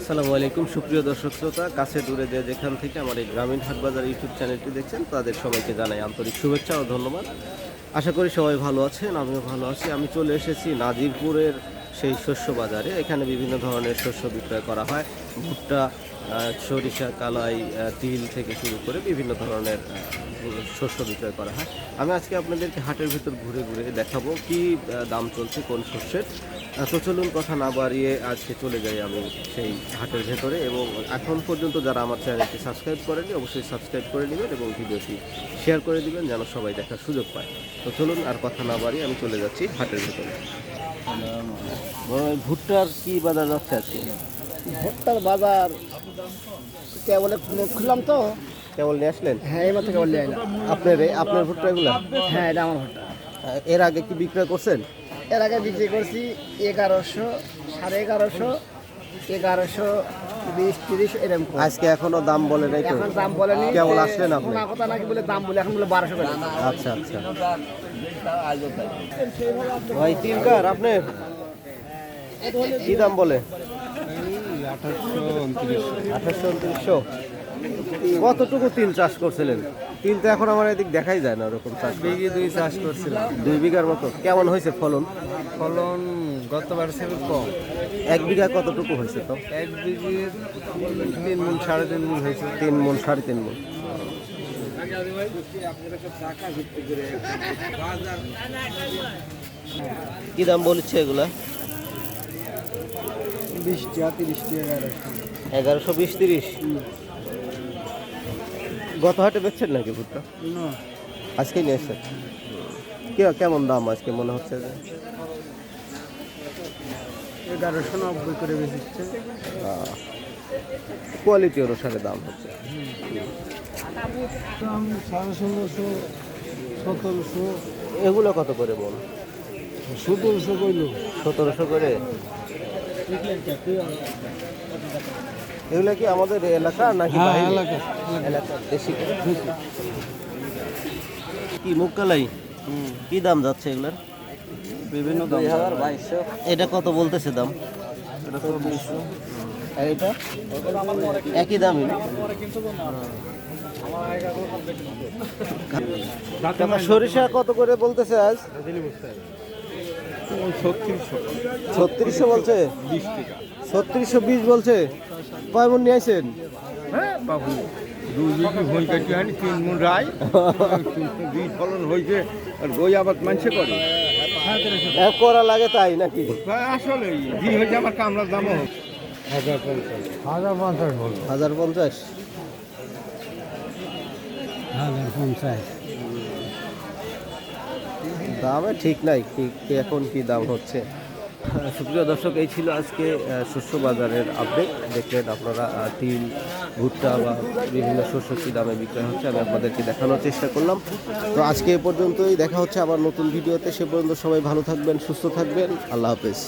আসসালামু আলাইকুম, সুপ্রিয় দর্শক শ্রোতা, কাছে দূরে যে যেখান থেকে আমার এই গ্রামীণ হাটবাজার ইউটিউব চ্যানেলটি দেখছেন, তাদের সবাইকে জানাই আন্তরিক শুভেচ্ছা ও ধন্যবাদ। আশা করি সবাই ভালো আছেন, আমিও ভালো আছি। আমি চলে এসেছি নাজিরপুরের সেই শস্য বাজারে। এখানে বিভিন্ন ধরনের শস্য বিক্রয় করা হয়। ভুট্টা সরিষা কালাই তিল থেকে শুরু করে বিভিন্ন ধরনের শস্য বিক্রয় করা হয়। আমি আজকে আপনাদেরকে হাটের ভিতর ঘুরে ঘুরে দেখাবো কি দাম চলছে কোন শস্যের। তো চলুন কথা না বাড়িয়ে আজকে চলে যাই আমি সেই হাটের ভেতরে এবং এখন পর্যন্ত যারা আমার চ্যানেলটি সাবস্ক্রাইব করেনি অবশ্যই সাবস্ক্রাইব করে নেবেন এবং ভিডিওটি শেয়ার করে দিবেন যেন সবাই দেখার সুযোগ পায়। তো চলুন আর কথা না বাড়িয়ে আমি চলে যাচ্ছি হাটের ভেতরে। ভুট্টার কি বাজার যাচ্ছে আজকে? ভুট্টার বাজার কেবল খুললাম তো। কেবল নিয়ে আসলেন? হ্যাঁ এই মাত্র কেবল নিয়ে এলাম। আপনার আপনার ভুট্টাগুলো হ্যাঁ এটা আমার ভুট্টা। এর আগে কি বিক্রয় করছেন? এর আগে বিক্রি করছি এগারোশো সাড়ে এগারোশো এগারোশো বিশ তিরিশ এরকম। আজকে এখনও দাম বলে নাই এখন দাম বলেনি কেবল যে আসলেন আপনি? শোনা কথা নাকি বলে দাম বলে এখন বলে বারোশো করে। আচ্ছা আচ্ছা। ভাই তিনকার আপনি কি দাম বলে? আঠাশশো উনত্রিশশো কতটুকু তিল চাষ করছিলেন? তিল তো এখন আমার এদিক দেখাই যায় না ওরকম চাষ বিঘে দুই চাষ করছিলাম। দুই বিঘার মতো। কেমন হয়েছে ফলন? ফলন গতবার থেকে কম। এক বিঘা কতটুকু হয়েছে তো? এক বিঘে তিন মন সাড়ে তিন মন হয়েছে। তিন মন সাড়ে তিন মন কি দাম বলছে এগুলা? বিশটি তিরিশটি এগারোশো। এগারোশো বিশ তিরিশ? গত হাটে বেচছেন নাকি ভুট্টা? আজকেই নিয়ে এসছেন? কি কেমন দাম আজকে মনে হচ্ছে? যে এগারোশো নব্বই করে বেশিচ্ছে কোয়ালিটি অনুসারে দাম হচ্ছে। দাম সাড়ে ষোলোশো সতেরোশো। এগুলো কত করে বল? সতেরোশো কইল। সতেরোশো করে? এগুলো কি আমাদের এলাকা নাকি হ্যাঁ? এলাকা, এলাকা দেশি কি মুগকালাই কি দাম যাচ্ছে এগুলার? বিভিন্ন দাম। এটা কত বলতেছে দাম? এটা একই দামই সরিষা কত করে বলতেছে আজ? ছত্রিশশো। বলছে? ছত্রিশশো বিশ বলছে? কয় মন নিয়ে আসেন হ্যাঁ বাবু দুই বিঘি হই কাটি আনি তিন মন রায় বীজ ফলন হয়েছে আর বই আবার মানুষে করে এক করা লাগে তাই নাকি? আসলে বি হয়েছে আমার কামলার দামও। হোক হাজার পঞ্চাশ হাজার পঞ্চাশ। হাজার পঞ্চাশ। দামে ঠিক নাই এখন কি দাম হচ্ছে? সুপ্রিয় দর্শক, এই ছিল আজকে শস্য বাজারের আপডেট দেখলেন আপনারা তিল, ভুট্টা বা বিভিন্ন শস্য কী দামে বিক্রয় হচ্ছে, আমি আপনাদেরকে দেখানোর চেষ্টা করলাম। তো আজকে এ পর্যন্তই, দেখা হচ্ছে আবার নতুন ভিডিওতে। সে পর্যন্ত সবাই ভালো থাকবেন, সুস্থ থাকবেন। আল্লাহ হাফেজ।